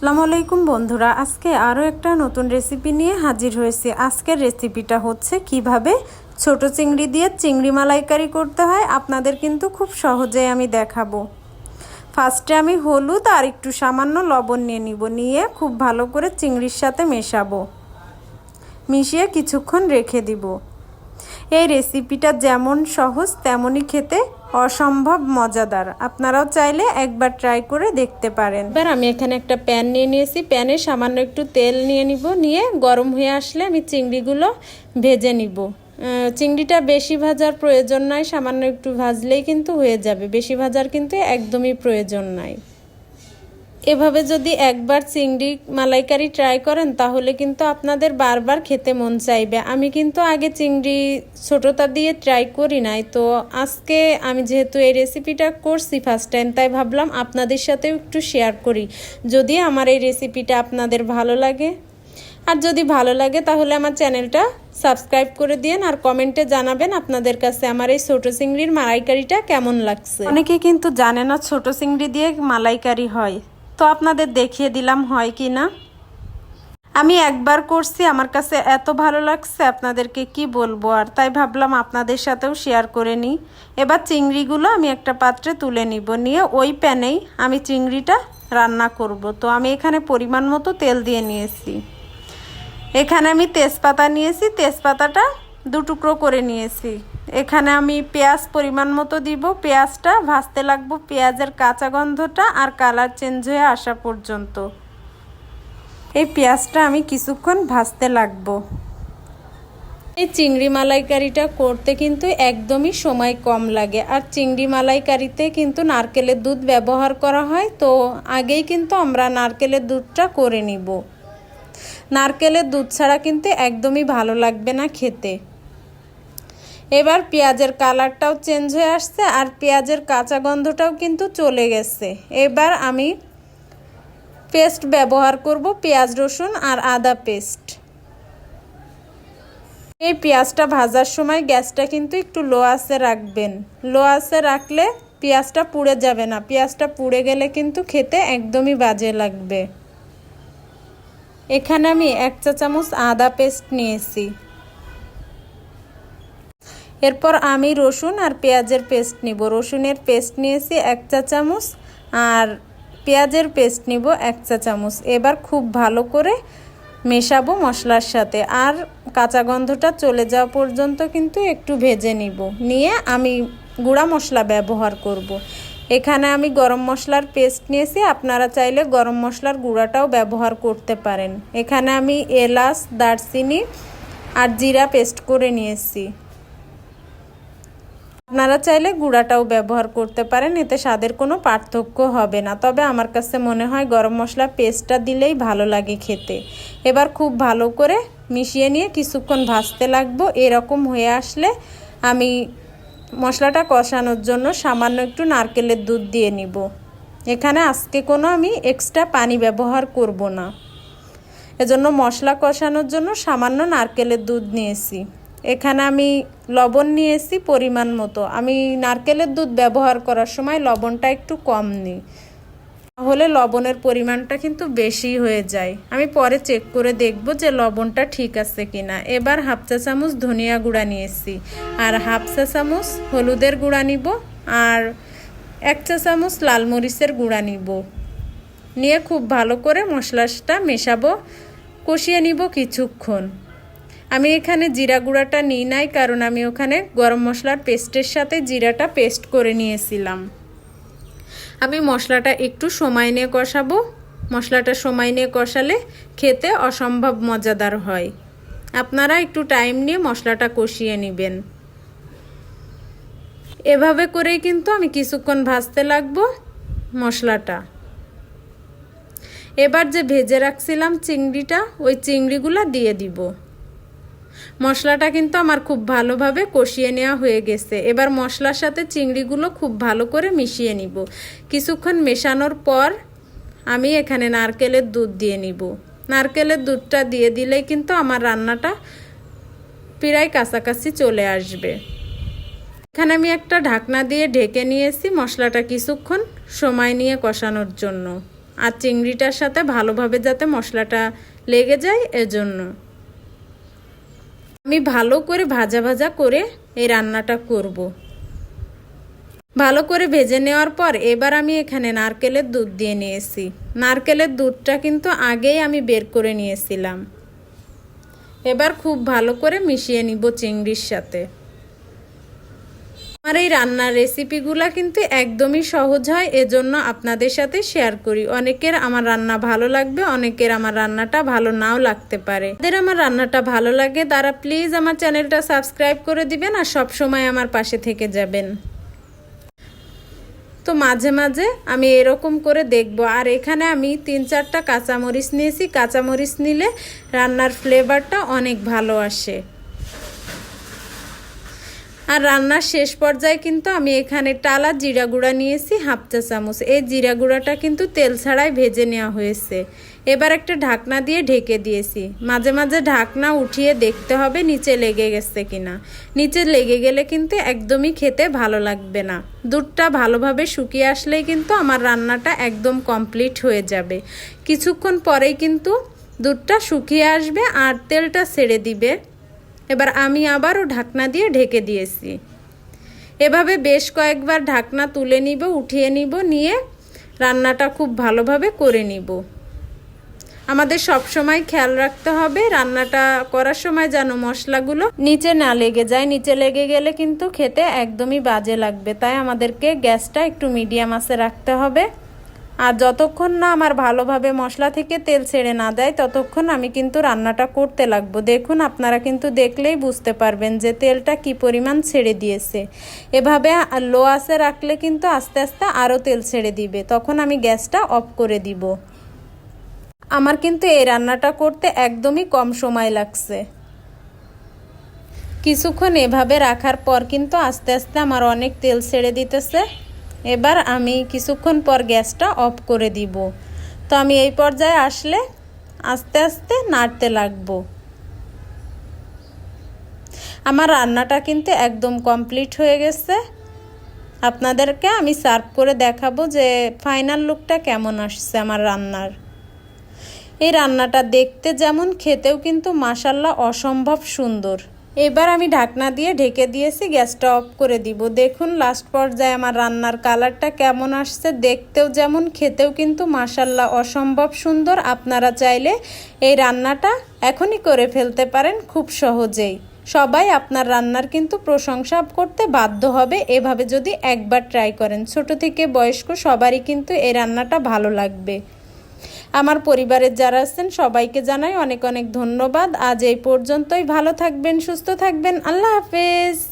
আসসালামু আলাইকুম বন্ধুরা, আজকে আরও একটা নতুন রেসিপি নিয়ে হাজির হয়েছি। আজকের রেসিপিটা হচ্ছে কীভাবে ছোট চিংড়ি দিয়ে চিংড়ি মালাইকারি করতে হয়, আপনাদের কিন্তু খুব সহজে আমি দেখাবো। ফার্স্টে আমি হলুদ আর একটু সামান্য লবণ নিয়ে নিব, নিয়ে খুব ভালো করে চিংড়ির সাথে মেশাবো। মিশিয়ে কিছুক্ষণ রেখে দিব। এই রেসিপিটা যেমন সহজ, তেমনই খেতে অসম্ভব মজাদার। আপনারাও চাইলে একবার ট্রাই করে দেখতে পারেন। এবার আমি এখানে একটা প্যান নিয়ে নিয়েছি। প্যানে সামান্য একটু তেল নিয়ে নিব। নিয়ে গরম হয়ে আসলে আমি চিংড়িগুলো ভেজে নিব। চিংড়িটা বেশি ভাজার প্রয়োজন নাই। সামান্য একটু ভাজলেই কিন্তু হয়ে যাবে। বেশি ভাজার কিন্তু একদমই প্রয়োজন নাই। এভাবে যদি একবার চিংড়ি মালাইকারি ট্রাই করেন, তাহলে কিন্তু আপনাদের বারবার খেতে মন চাইবে। আমি কিন্তু আগে চিংড়ি ছোটোটা দিয়ে ট্রাই করি নাই, তো আজকে আমি যেহেতু এই রেসিপিটা করছি ফার্স্ট টাইম তাই ভাবলাম আপনাদের সাথেও একটু শেয়ার করি। যদি আমার এই রেসিপিটা আপনাদের ভালো লাগে। আর যদি ভালো লাগে, তাহলে আমার চ্যানেলটা সাবস্ক্রাইব করে দিন আর কমেন্টে জানাবেন আপনাদের কাছে আমার এই ছোট চিংড়ির মালাইকারিটা কেমন লাগছে। অনেকে কিন্তু জানে না ছোট চিংড়ি দিয়ে মালাইকারি হয়। তো আপনাদের দেখিয়ে দিলাম হয় কি না? আমি একবার করছি, আমার কাছে এত ভালো লাগছে, আপনাদেরকে কি বলব? আর তাই ভাবলাম আপনাদের সাথেও শেয়ার করে নিই। এবার চিংড়িগুলো আমি একটা পাত্রে তুলে নিব, নিয়ে ওই প্যানেই আমি চিংড়িটা রান্না করব। তো আমি এখানে পরিমাণ মতো তেল দিয়ে নিয়েছি। এখানে আমি তেজপাতা নিয়েছি, তেজপাতাটা দু টুকরো করে নিয়েছি। এখানে আমি পেঁয়াজ পরিমাণ মতো দিব। পেঁয়াজটা ভাজতে লাগবো। পেঁয়াজের কাঁচা গন্ধটা আর কালার চেঞ্জ হয়ে আসা পর্যন্ত। এই পেঁয়াজটা আমি কিছুক্ষণ ভাজতে লাগবো। এই চিংড়ি মালাইকারিটা করতে কিন্তু একদমই সময় কম লাগে। আর চিংড়ি মালাইকারিতে কিন্তু নারকেলের দুধ ব্যবহার করা হয়। তো আগেই কিন্তু আমরা নারকেলের দুধটা করে নিব। নারকেলের দুধ ছাড়া কিন্তু একদমই ভালো লাগবে না খেতে। এবার পেঁয়াজের কালারটাও চেঞ্জ হয়ে আসছে আর পেঁয়াজের কাঁচা গন্ধটাও কিন্তু চলে গেছে। এবার আমি পেস্ট ব্যবহার করব পেঁয়াজ, রসুন আর আদা পেস্ট। এই পেঁয়াজটা ভাজার সময় গ্যাসটা কিন্তু একটু লো আসে রাখবেন। লো আসে রাখলে পেঁয়াজটা পুড়ে যাবে না। পেঁয়াজটা পুড়ে গেলে কিন্তু খেতে একদমই বাজে লাগবে। এখানে আমি এক চা চামচ আদা পেস্ট নিয়েছি। এরপর আমি রসুন আর পেঁয়াজের পেস্ট নিব। রসুনের পেস্ট নিয়েছি এক চা চামচ আর পেঁয়াজের পেস্ট নিব এক চা চামচ। এবার খুব ভালো করে মেশাবো মশলার সাথে আর কাঁচা গন্ধটা চলে যাওয়া পর্যন্ত কিন্তু একটু ভেজে নিব। নিয়ে আমি গুঁড়া মশলা ব্যবহার করব। এখানে আমি গরম মশলার পেস্ট নিয়েছি। আপনারা চাইলে গরম মশলার গুঁড়াটাও ব্যবহার করতে পারেন। এখানে আমি এলাচ, দারচিনি আর জিরা পেস্ট করে নিয়েছি। আপনারা চাইলে গুঁড়াটাও ব্যবহার করতে পারেন, এতে স্বাদের কোনো পার্থক্য হবে না। তবে আমার কাছে মনে হয় গরম মশলা পেস্টটা দিলেই ভালো লাগে খেতে। এবার খুব ভালো করে মিশিয়ে নিয়ে কিছুক্ষণ ভাজতে লাগবো। এরকম হয়ে আসলে আমি মশলাটা কষানোর জন্য সামান্য একটু নারকেলের দুধ দিয়ে নিব। এখানে আজকে কোনো আমি এক্সট্রা পানি ব্যবহার করব না। এজন্য মশলা কষানোর জন্য সামান্য নারকেলের দুধ নিয়েছি। এখানে আমি লবণ নিয়েছি পরিমাণ মতো। আমি নারকেলের দুধ ব্যবহার করার সময় লবণটা একটু কম নিই। তাহলে লবণের পরিমাণটা কিন্তু বেশি হয়ে যায়। আমি পরে চেক করে দেখব যে লবণটা ঠিক আছে কিনা। এবার হাফ চা চামচ ধনিয়া গুঁড়া নিয়েছি। আর হাফ চা চামচ হলুদের গুঁড়া নিব আর এক চা চামচ লাল মরিচের গুঁড়া নিব। নিয়ে খুব ভালো করে মশলাটা মেশাবো, কষিয়ে নিব কিছুক্ষণ। আমি এখানে জিরা গুঁড়াটা নিই নাই কারণ আমি ওখানে গরম মশলার পেস্টের সাথে জিরাটা পেস্ট করে নিয়েছিলাম। আমি মশলাটা একটু সময় নিয়ে কষাবো। মশলাটা সময় নিয়ে কষালে খেতে অসম্ভব মজাদার হয়। আপনারা একটু টাইম নিয়ে মশলাটা কষিয়ে নেবেন। এভাবে করেই কিন্তু আমি কিছুক্ষণ ভাজতে লাগবো মশলাটা। এবার যে ভেজে রাখছিলাম চিংড়িটা, ওই চিংড়িগুলো দিয়ে দিব। মশলাটা কিন্তু আমার খুব ভালোভাবে কষিয়ে নেওয়া হয়ে গেছে। এবার মশলার সাথে চিংড়িগুলো খুব ভালো করে মিশিয়ে নিব। কিছুক্ষণ মেশানোর পর আমি এখানে নারকেলের দুধ দিয়ে নিব। নারকেলের দুধটা দিয়ে দিলেই কিন্তু আমার রান্নাটা প্রায় কাছাকাছি চলে আসবে। এখানে আমি একটা ঢাকনা দিয়ে ঢেকে নিয়েছি মশলাটা কিছুক্ষণ সময় নিয়ে কষানোর জন্য। আর চিংড়িটার সাথে ভালোভাবে যাতে মশলাটা লেগে যায়, এজন্য। আমি ভালো করে ভাজা ভাজা করে এই রান্নাটা করব। ভালো করে ভেজে নেওয়ার পর এবার আমি এখানে নারকেলের দুধ দিয়ে নিয়েছি। নারকেলের দুধটা কিন্তু আগেই আমি বের করে নিয়েছিলাম। এবার খুব ভালো করে মিশিয়ে নিব চিংড়ির সাথে। আমার এই রান্নার রেসিপিগুলো কিন্তু একদমই সহজ হয়, এজন্য আপনাদের সাথে শেয়ার করি। অনেকের আমার রান্না ভালো লাগবে, অনেকের আমার রান্নাটা ভালো নাও লাগতে পারে। যাদের আমার রান্নাটা ভালো লাগে, তারা প্লিজ আমার চ্যানেলটা সাবস্ক্রাইব করে দিবেন আর সব সময় আমার পাশে থেকে যাবেন। তো মাঝে মাঝে আমি এরকম করে দেখব। আর এখানে আমি তিন চারটা কাঁচামরিচ নিয়েছি। কাঁচামরিচ নিলে রান্নার ফ্লেভারটা অনেক ভালো আসে। আর রান্নার শেষ পর্যায়ে কিন্তু আমি এখানে টালা জিরা গুঁড়া নিয়েছি, হাফ চা চামচ। এই জিরা গুঁড়াটা কিন্তু তেল ছাড়াই ভেজে নেওয়া হয়েছে। এবার একটা ঢাকনা দিয়ে ঢেকে দিয়েছি। মাঝে মাঝে ঢাকনা উঠিয়ে দেখতে হবে নিচে লেগে গেছে কিনা। নিচে লেগে গেলে কিন্তু একদমই খেতে ভালো লাগবে না। দুধটা ভালোভাবে শুকিয়ে আসলেই কিন্তু আমার রান্নাটা একদম কমপ্লিট হয়ে যাবে। কিছুক্ষণ পরেই কিন্তু দুধটা শুকিয়ে আসবে আর তেলটা ছেড়ে দিবে। এবার আমি আবারও ঢাকনা দিয়ে ঢেকে দিয়েছি। এভাবে বেশ কয়েকবার ঢাকনা তুলে নিব, উঠিয়ে নিব, নিয়ে রান্নাটা খুব ভালোভাবে করে নিব। আমাদের সব সময় খেয়াল রাখতে হবে, রান্নাটা করার সময় যেন মশলাগুলো নিচে না লেগে যায়। নিচে লেগে গেলে কিন্তু খেতে একদমই বাজে লাগবে, তাই আমাদেরকে গ্যাসটা একটু মিডিয়াম আঁচে রাখতে হবে। আর যতক্ষণ না আমার ভালোভাবে মশলা থেকে তেল ছেড়ে না দেয়, ততক্ষণ আমি কিন্তু রান্নাটা করতে লাগবো। দেখুন, আপনারা কিন্তু দেখলেই বুঝতে পারবেন যে তেলটা কি পরিমাণ ছেড়ে দিয়েছে। এভাবে লো আসে রাখলে কিন্তু আস্তে আস্তে আরও তেল ছেড়ে দিবে। তখন আমি গ্যাসটা অফ করে দিব। আমার কিন্তু এই রান্নাটা করতে একদমই কম সময় লাগছে। কিছুক্ষণ এভাবে রাখার পর কিন্তু আস্তে আস্তে আমার অনেক তেল ছেড়ে দিতেছে। এবার আমি কিছুক্ষণ পর গ্যাসটা অফ করে দিব। তো আমি এই পর্যায়ে আসলে আস্তে আস্তে নাড়তে লাগবো। আমার রান্নাটা কিন্তু একদম কমপ্লিট হয়ে গেছে। আপনাদেরকে আমি সার্ভ করে দেখাবো যে ফাইনাল লুকটা কেমন আসছে আমার রান্নার। এই রান্নাটা দেখতে যেমন, খেতেও কিন্তু মাসাল্লা অসম্ভব সুন্দর। এবার আমি ঢাকনা দিয়ে ঢেকে দিয়েছি, গ্যাসটা অফ করে দিব। দেখুন লাস্ট পর্যায়ে আমার রান্নার কালারটা কেমন আসছে, দেখতেও যেমন, খেতেও কিন্তু মাসাল্লা অসম্ভব সুন্দর। আপনারা চাইলে এই রান্নাটা এখনই করে ফেলতে পারেন খুব সহজেই। সবাই আপনার রান্নার কিন্তু প্রশংসা করতে বাধ্য হবে, এভাবে যদি একবার ট্রাই করেন। ছোট থেকে বয়স্ক সবারই কিন্তু এই রান্নাটা ভালো লাগবে। আমার পরিবারের যারা আছেন, সবাইকে জানাই অনেক অনেক ধন্যবাদ। আজ এই পর্যন্তই। ভালো থাকবেন, সুস্থ থাকবেন। আল্লাহ হাফেজ।